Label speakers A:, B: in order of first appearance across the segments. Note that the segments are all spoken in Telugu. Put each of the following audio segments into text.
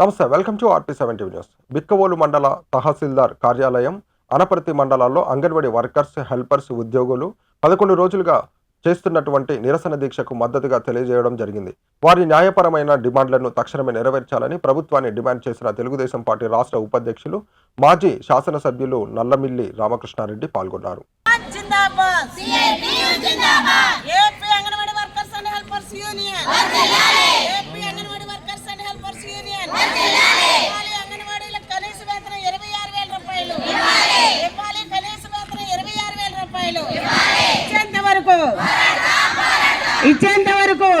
A: నమస్తే welcome to RP seventy news. Bikkavolu మండల తహసీల్దార్ కార్యాలయం అనపర్తి మండలాల్లో అంగన్వాడీ వర్కర్స్ హెల్పర్స్ ఉద్యోగులు పదకొండు రోజులుగా చేస్తున్నటువంటి నిరసన దీక్షకు మద్దతుగా తెలియజేయడం జరిగింది. వారి న్యాయపరమైన డిమాండ్లను తక్షణమే నెరవేర్చాలని ప్రభుత్వాన్ని డిమాండ్ చేసిన తెలుగుదేశం పార్టీ రాష్ట్ర ఉపాధ్యక్షులు మాజీ శాసనసభ్యులు నల్లమిల్లి రామకృష్ణారెడ్డి పాల్గొన్నారు.
B: జిందాబాద్! అంగన్వాడీలకు కనీస వేతనం 26000 రూపాయలు. ఇవ్వాలి. కనీస వేతనం 26000 రూపాయలు. ఇచ్చేంత వరకు. ఇచ్చేంత వరకు.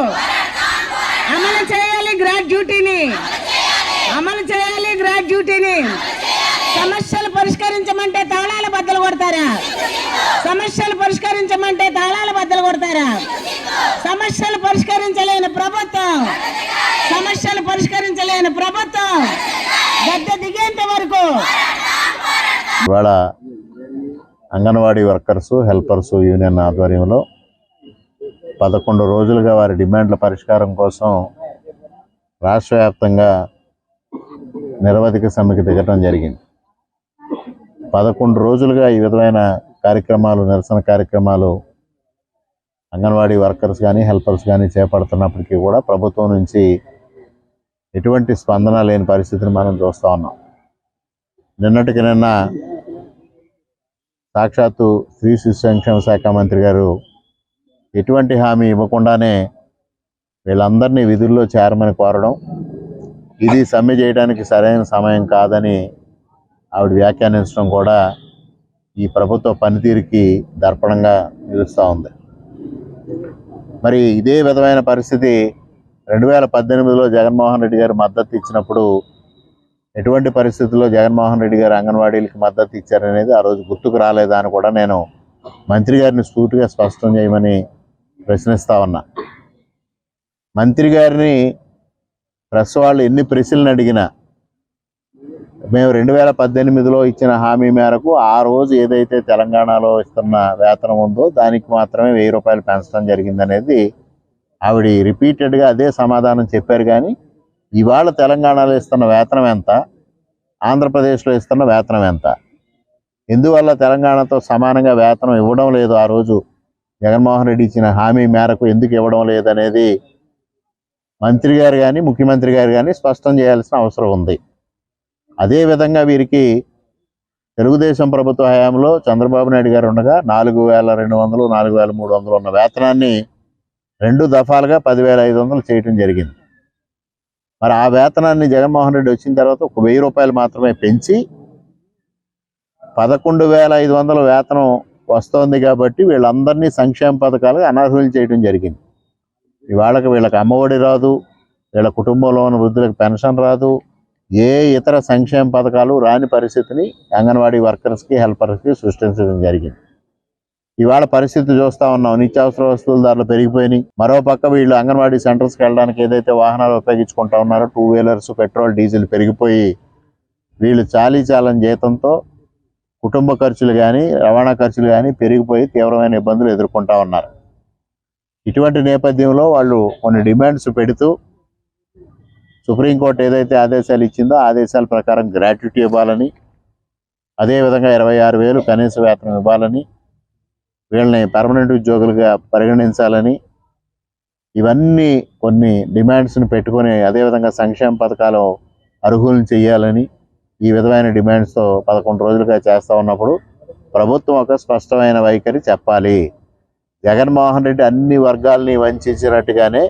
B: అమలు చేయాలి గ్రాడ్యుటీని. అమలు చేయాలి. గ్రాడ్యుటీని. సమస్యలు పరిష్కరించమంటే తాళాల బద్దలు కొడతారా? సమస్యలు పరిష్కరించమంటే తాళాల బద్దలు కొడతారా? సమస్యలు పరిష్కరించలేని ప్రభుత్వం సమస్యలు పరిష్కరించలేని ప్రభుత్వం గద్దె దిగేంత వరకు.
C: ఇవాళ అంగన్వాడీ వర్కర్సు హెల్పర్సు యూనియన్ ఆధ్వర్యంలో పదకొండు రోజులుగా వారి డిమాండ్ల పరిష్కారం కోసం రాష్ట్ర వ్యాప్తంగా నిరవధిక సమ్మెకి దిగటం జరిగింది. పదకొండు రోజులుగా ఈ విధమైన కార్యక్రమాలు నిరసన కార్యక్రమాలు అంగన్వాడీ వర్కర్స్ కానీ హెల్పర్స్ కానీ చేపడుతున్నప్పటికీ కూడా ప్రభుత్వం నుంచి ఎటువంటి స్పందన లేని పరిస్థితిని మనం చూస్తూ ఉన్నాం. నిన్నటికి నిన్న సాక్షాత్తు స్త్రీ శిశు సంక్షేమ శాఖ మంత్రి గారు ఎటువంటి హామీ ఇవ్వకుండానే వీళ్ళందరినీ విధుల్లో చేరమని కోరడం ఇది సమ్మె చేయడానికి సరైన సమయం కాదని ఆవిడ వ్యాఖ్యానించడం కూడా ఈ ప్రభుత్వ పనితీరుకి దర్పణంగా నిలుస్తూ ఉంది. మరి ఇదే విధమైన పరిస్థితి రెండు వేల పద్దెనిమిదిలో జగన్మోహన్ రెడ్డి గారు మద్దతు ఇచ్చినప్పుడు ఎటువంటి పరిస్థితుల్లో జగన్మోహన్ రెడ్డి గారు అంగన్వాడీలకు మద్దతు ఇచ్చారనేది ఆ రోజు గుర్తుకు రాలేదా అని కూడా నేను మంత్రి గారిని సూటిగా స్పష్టం చేయమని ప్రశ్నిస్తా ఉన్నా. మంత్రి గారిని ప్రెస్ వాళ్ళు ఎన్ని ప్రశ్నలు అడిగినా మేము రెండు వేల పద్దెనిమిదిలో ఇచ్చిన హామీ మేరకు ఆ రోజు ఏదైతే తెలంగాణలో ఇస్తున్న వేతనం ఉందో దానికి మాత్రమే వెయ్యి రూపాయలు పెంచడం జరిగిందనేది ఆవిడ రిపీటెడ్గా అదే సమాధానం చెప్పారు. కానీ ఇవాళ తెలంగాణలో ఇస్తున్న వేతనం ఎంత? ఆంధ్రప్రదేశ్లో ఇస్తున్న వేతనం ఎంత? ఎందువల్ల తెలంగాణతో సమానంగా వేతనం ఇవ్వడం లేదు ఆ రోజు? జగన్మోహన్ రెడ్డి ఇచ్చిన హామీ మేరకు ఎందుకు ఇవ్వడం లేదనేది మంత్రి గారు కానీ ముఖ్యమంత్రి గారు కానీ స్పష్టం చేయాల్సిన అవసరం ఉంది. అదేవిధంగా వీరికి తెలుగుదేశం ప్రభుత్వ హయాంలో చంద్రబాబు నాయుడు గారు ఉండగా నాలుగు వేల రెండు వందలు నాలుగు వేల మూడు వందలు ఉన్న వేతనాన్ని రెండు దఫాలుగా పదివేల ఐదు వందలు చేయటం జరిగింది. మరి ఆ వేతనాన్ని జగన్మోహన్ రెడ్డి వచ్చిన తర్వాత ఒక వెయ్యి రూపాయలు మాత్రమే పెంచి పదకొండు వేల ఐదు వందల వేతనం వస్తోంది కాబట్టి వీళ్ళందరినీ సంక్షేమ పథకాలుగా అనర్హులు చేయడం జరిగింది. ఇవాళకి వీళ్ళకి అమ్మఒడి రాదు వీళ్ళ కుటుంబంలో ఉన్న వృద్ధులకు పెన్షన్ రాదు ఏ ఇతర సంక్షేమ పథకాలు రాని పరిస్థితిని అంగన్వాడీ వర్కర్స్కి హెల్పర్స్కి సృష్టించడం జరిగింది. ఇవాళ పరిస్థితి చూస్తా ఉన్నాం. నిత్యావసర వస్తువుల ధరలు పెరిగిపోయినాయి. మరో పక్క వీళ్ళు అంగన్వాడీ సెంటర్స్కి వెళ్ళడానికి ఏదైతే వాహనాలు ఉపయోగించుకుంటా ఉన్నారో టూ వీలర్స్ పెట్రోల్ డీజిల్ పెరిగిపోయి వీళ్ళు చాలీ చాలని జీతంతో కుటుంబ ఖర్చులు కానీ రవాణా ఖర్చులు కానీ పెరిగిపోయి తీవ్రమైన ఇబ్బందులు ఎదుర్కొంటా ఉన్నారు. ఇటువంటి నేపథ్యంలో వాళ్ళు కొన్ని డిమాండ్స్ పెడుతూ సుప్రీంకోర్టు ఏదైతే ఆదేశాలు ఇచ్చిందో ఆదేశాల ప్రకారం గ్రాట్యుటీ ఇవ్వాలని అదేవిధంగా ఇరవై ఆరు వేలు కనీస వేతనం ఇవ్వాలని వీళ్ళని పర్మనెంట్ ఉద్యోగులుగా పరిగణించాలని ఇవన్నీ కొన్ని డిమాండ్స్ని పెట్టుకొని అదేవిధంగా సంక్షేమ పథకాలు అర్హులను చేయాలని ఈ విధమైన డిమాండ్స్తో పదకొండు రోజులుగా చేస్తూ ఉన్నప్పుడు ప్రభుత్వం ఒక స్పష్టమైన వైఖరి చెప్పాలి. జగన్మోహన్ రెడ్డి అన్ని వర్గాల్ని వంచినట్టుగానే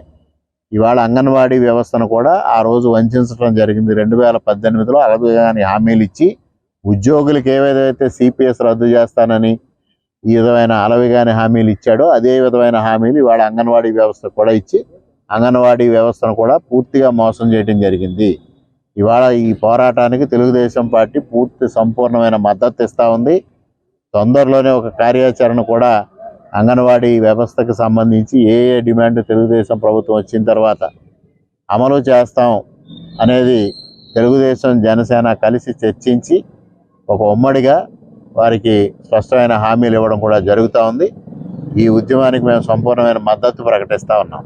C: ఇవాళ అంగన్వాడీ వ్యవస్థను కూడా ఆ రోజు వంచడం జరిగింది. రెండు వేల పద్దెనిమిదిలో అలాగే హామీలు ఇచ్చి ఉద్యోగులకు ఏవేదైతే సిపిఎస్ రద్దు చేస్తానని ఈ విధమైన అలవిగాని హామీలు ఇచ్చాడో అదే విధమైన హామీలు ఇవాళ అంగన్వాడీ వ్యవస్థ కూడా ఇచ్చి అంగన్వాడీ వ్యవస్థను కూడా పూర్తిగా మోసం చేయడం జరిగింది. ఇవాళ ఈ పోరాటానికి తెలుగుదేశం పార్టీ పూర్తి సంపూర్ణమైన మద్దతు ఇస్తూ ఉంది. తొందరలోనే ఒక కార్యాచరణ కూడా అంగన్వాడీ వ్యవస్థకు సంబంధించి ఏ ఏ డిమాండ్ తెలుగుదేశం ప్రభుత్వం వచ్చిన తర్వాత అమలు చేస్తాం అనేది తెలుగుదేశం జనసేన కలిసి చర్చించి ఒక ఉమ్మడిగా వారికి స్పష్టమైన హామీలు ఇవ్వడం కూడా జరుగుతూ ఉంది. ఈ ఉద్యమానికి మేము సంపూర్ణమైన మద్దతు ప్రకటిస్తూ ఉన్నాం.